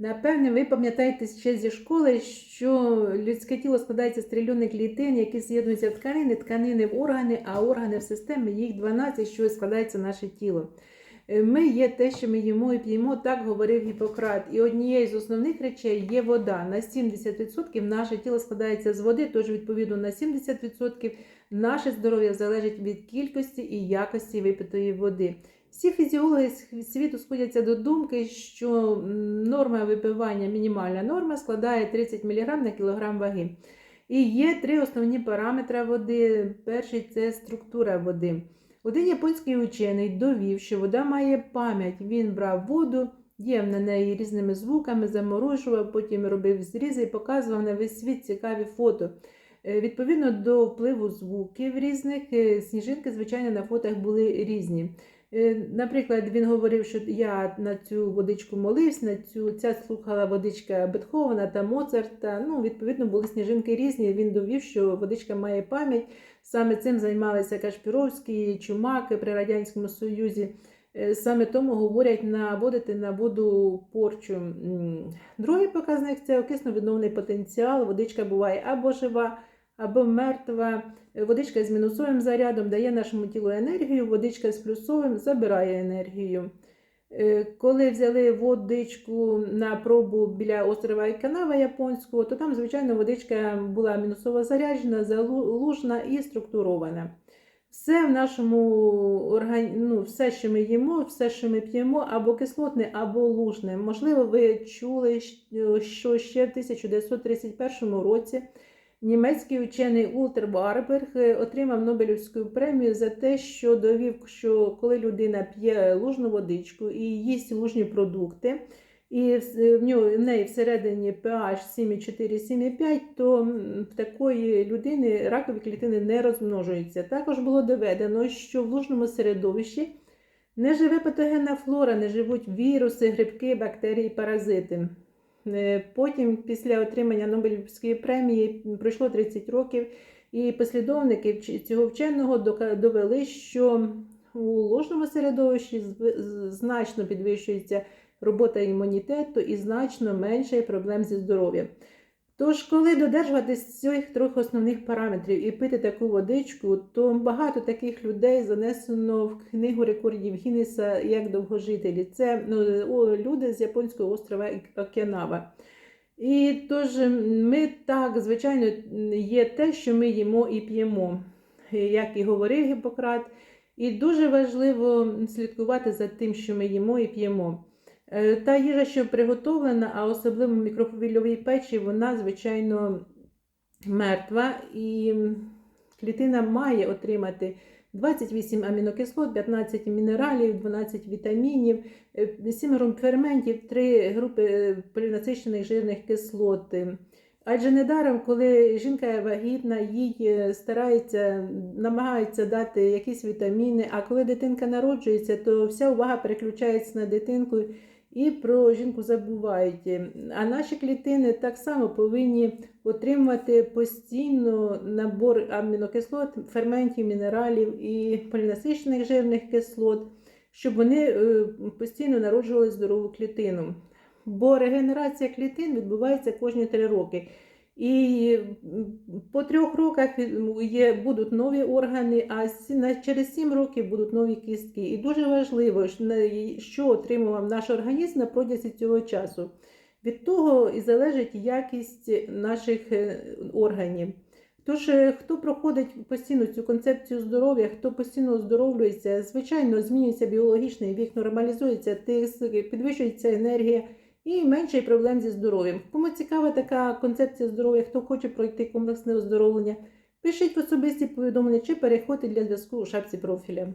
Напевне, ви пам'ятаєте ще зі школи, що людське тіло складається з трильйонних клітин, які з'єднуються в тканини, тканини в органи, а органи в системі, їх 12, що складається наше тіло. Е, Ми є те, що ми їмо і п'ємо, так говорив Гіппократ. І однією з основних речей є вода. На 70% наше тіло складається з води, тож, відповідно, на 70% наше здоров'я залежить від кількості і якості випитої води. Всі фізіологи світу сходяться до думки, що норма випивання, мінімальна норма складає 30 мг на кілограм ваги. І є три основні параметри води. Перший це структура води. Один японський учений довів, що вода має пам'ять. Він брав воду, діяв на неї різними звуками, заморожував, потім робив зрізи і показував на весь світ цікаві фото. Е, Відповідно до впливу звуків різних, е, сніжинки, звичайно, на фотах були різні. Е, Наприклад, він говорив, що я на цю водичку молився, на цю ця слухала водичка Бетховена та Моцарта. Ну, відповідно, були сніжинки різні. Він довів, що водичка має пам'ять. Саме цим займалися Кашпіровський, Чумак при Радянському Союзі. Е, Саме тому говорять наводити на воду порчу. Другий показник це окисно-відновний потенціал. Водичка буває або жива, або мертва. Е, Водичка з мінусовим зарядом дає нашому тілу енергію, водичка з плюсовим забирає енергію. Е, Коли взяли водичку на пробу біля острова Айканава японського, то там, звичайно, водичка була мінусово заряджена, залужна і структурована. Все в нашому органі... ну, все, що ми їмо, все, що ми п'ємо, або кислотне, або лужне. Можливо, ви чули, що ще в 1931 році німецький учений Ултер Барберг е, отримав Нобелівську премію за те, що довів, що коли людина п'є лужну водичку і їсть лужні продукти, і в нього- в неї всередині pH 7,4-7,5, то в такої людини ракові клітини не розмножуються. Також було доведено, що в лужному середовищі не живе патогенна флора, не живуть віруси, грибки, бактерії, паразити. Е, Потім, після отримання Нобелівської премії, пройшло 30 років, і послідовники цього вченого довели, що у ложному середовищі значно підвищується робота імунітету і значно менше проблем зі здоров'ям. Тож, коли додержуватись цих трьох основних параметрів і пити таку водичку, то багато таких людей занесено в книгу рекордів Гіннеса як довгожителі. Це ну, люди з японського острова Окінава. І тож ми так, звичайно, є те, що ми їмо і п'ємо, як і говорив Гіппократ. І дуже важливо слідкувати за тим, що ми їмо і п'ємо. Е, Та їжа, що приготовлена, а особливо в мікрохвильовій печі, вона, звичайно, мертва. І клітина має отримати 28 амінокислот, 15 мінералів, 12 вітамінів, 7 груп ферментів, 3 групи е, полінасичених жирних кислот. Адже недаром, коли жінка вагітна, їй е, стараються, намагаються дати якісь вітаміни, а коли дитинка народжується, то вся увага переключається на дитинку і про жінку забувають. А наші клітини так само повинні отримувати постійно набор амінокислот, ферментів, мінералів і полінасичених жирних кислот, щоб вони е, постійно народжували здорову клітину. Бо регенерація клітин відбувається кожні три роки. І по трьох роках є, будуть нові органи, а через сім років будуть нові кістки. І дуже важливо, що отримував наш організм на протязі цього часу. Від того і залежить якість наших е, органів. Тож, е, хто проходить постійно цю концепцію здоров'я, хто постійно оздоровлюється, звичайно, змінюється біологічний вік, нормалізується тиск, підвищується енергія і менше проблем зі здоров'ям. Кому цікава така концепція здоров'я, хто хоче пройти комплексне оздоровлення, пишіть в особисті повідомлення чи переходьте для зв'язку у шапці профіля.